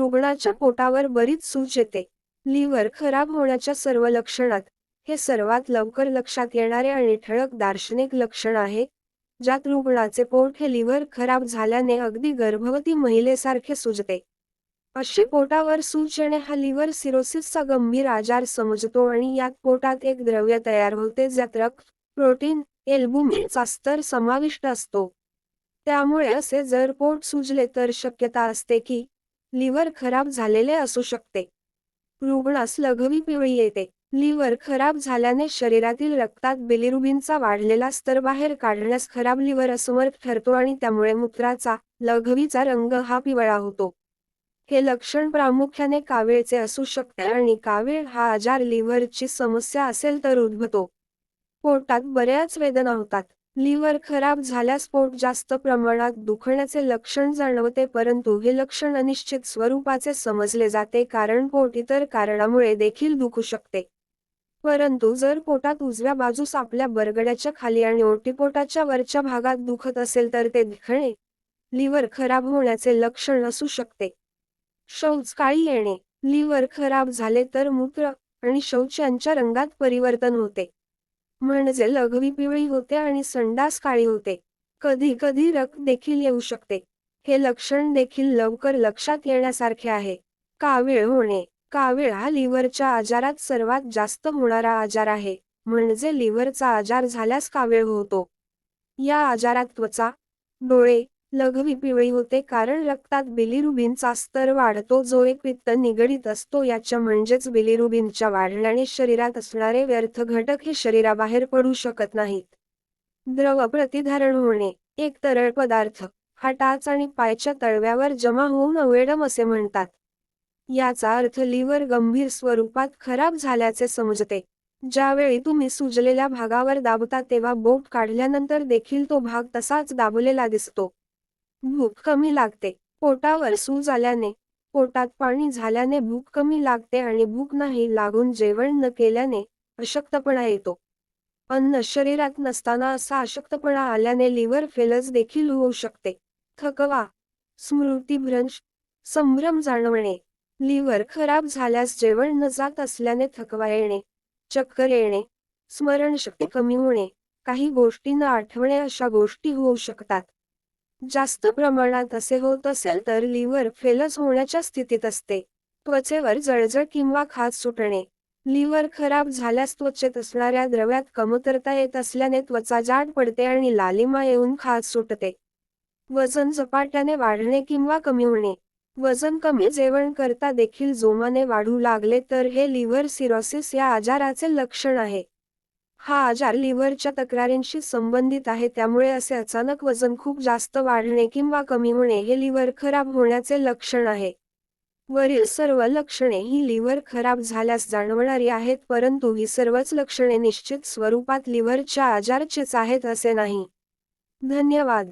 रुग्णाच्या पोटावर बरीच सूज येते. लिव्हर खराब होण्याच्या सर्व लक्षणात. हे सर्वात लवकर लक्षात येणारे आणि ठळक दार्शनिक लक्षण आहे. ज्यात रुग्णाचे पोट हे लिव्हर खराब झाल्याने अगदी गर्भवती महिलेसारखे सुजते. अशी पोटावर सूज येणे हा लिव्हर सिरोसिसचा गंभीर आजार समजतो आणि यात पोटात एक द्रव्य तयार होते ज्यात रक्त प्रोटीन एल्बुमिनचा स्तर समाविष्ट असतो. त्यामुळे असे जर पोट सुजले तर शक्यता असते की लिव्हर खराब झालेले असू शकते. रुग्णास लघवी पिवळी येते. लिव्हर खराब झाल्याने शरीरातील रक्तात बिलिरुबिनचा वाढलेला स्तर बाहेर काढण्यास खराब लिव्हर असमर्थ ठरतो आणि त्यामुळे मूत्राचा लघवीचा रंग हा पिवळा होतो. हे लक्षण प्रामुख्याने कावीळचे असू शकते आणि कावीळ हा आजार लिव्हरची समस्या असेल तर उद्भवतो. पोटात बऱ्याच वेदना होतात. लिव्हर खराब झाल्यास पोट जास्त प्रमाणात दुखण्याचे लक्षण जाणवते परंतु हे लक्षण अनिश्चित स्वरूपाचे समजले जाते कारण पोट इतर कारणामुळे देखील दुखू शकते. परंतु जर पोटात उजव्या बाजूस आपल्या बरगड्याच्या खाली आणि ओटीपोटाच्या वरच्या भागात दुखत असेल तर ते दिखणे लिव्हर खराब होण्याचे लक्षण असू शकते. शौच काळी येणे लिव्हर खराब झाले तर मूत्र आणि शौच यांच्या रंगात परिवर्तन होते. म्हणजे लघवी पिवळी होते आणि संडास काळी होते. कधी कधी रक्त देखील येऊ शकते. हे लक्षण देखील लवकर लक्षात येण्यासारखे आहे. कावीळ होणे. कावीळ हा लिव्हरच्या आजारात सर्वात जास्त होणारा आजार आहे. म्हणजे लिव्हरचा आजार झाल्यास कावीळ होतो. या आजारात त्वचा डोळे लघवी पिवळी होते. कारण रक्तात बिलिरुबिनचा स्तर वाढतो. जो एक पित्त निगडीत असतो याच्या म्हणजेच बिलिरुबिनच्या वाढल्याने शरीरात असणारे व्यर्थ घटक हे शरीराबाहेर पडू शकत नाहीत. द्रव प्रतिधारण होणे एक तरळ पदार्थ हा टाच आणि पायच्या तळव्यावर जमा होऊन अवेडम असे म्हणतात. याचा अर्थ लिव्हर गंभीर स्वरूपात खराब झाल्याचे समजते. ज्यावेळी तुम्ही सुजलेल्या भागावर दाबता तेव्हा बोट काढल्यानंतर देखील तो भाग तसाच दाबलेला दिसतो. भूक कमी लागते. पोटावर सूज आल्याने पोटात पाणी झाल्याने भूक कमी लागते आणि भूक नाही लागून जेवण न केल्याने अशक्तपणा येतो. अन्न शरीरात नसताना असा अशक्तपणा आल्याने लिव्हर फेलच देखील होऊ शकते. थकवा स्मृतीभ्रंश संभ्रम जाणवणे लिव्हर खराब झाल्यास जेवण न जात असल्याने थकवा येणे चक्कर येणे स्मरणशक्ती कमी होणे काही गोष्टी न आठवणे अशा गोष्टी होऊ शकतात. जास्त प्रमाणात असे होत असेल तर लिव्हर फेलच होण्याच्या स्थितीत असते. त्वचेवर जळजळ किंवा खाज सुटणे. लिव्हर खराब झाल्यास त्वचेत असणाऱ्या द्रव्यात कमतरता येत असल्याने त्वचा जाड पडते आणि लालिमा येऊन खाज सुटते. वजन झपाट्याने वाढणे किंवा कमी होणे. वजन कमी जेवण करता देखील जोमाने वाढू लागले तर हे लिव्हर सिरोसिस या आजाराचे लक्षण आहे. हा आजार लिव्हरच्या तक्रारींशी संबंधित आहे त्यामुळे असे अचानक वजन खूप जास्त वाढणे किंवा कमी होणे हे लिव्हर खराब होण्याचे लक्षण आहे. वरील सर्व लक्षणे ही लिव्हर खराब झाल्यास जाणवणारी आहेत परंतु ही सर्वच लक्षणे निश्चित स्वरूपात लिव्हरच्या आजारचेच आहेत असे नाही. धन्यवाद.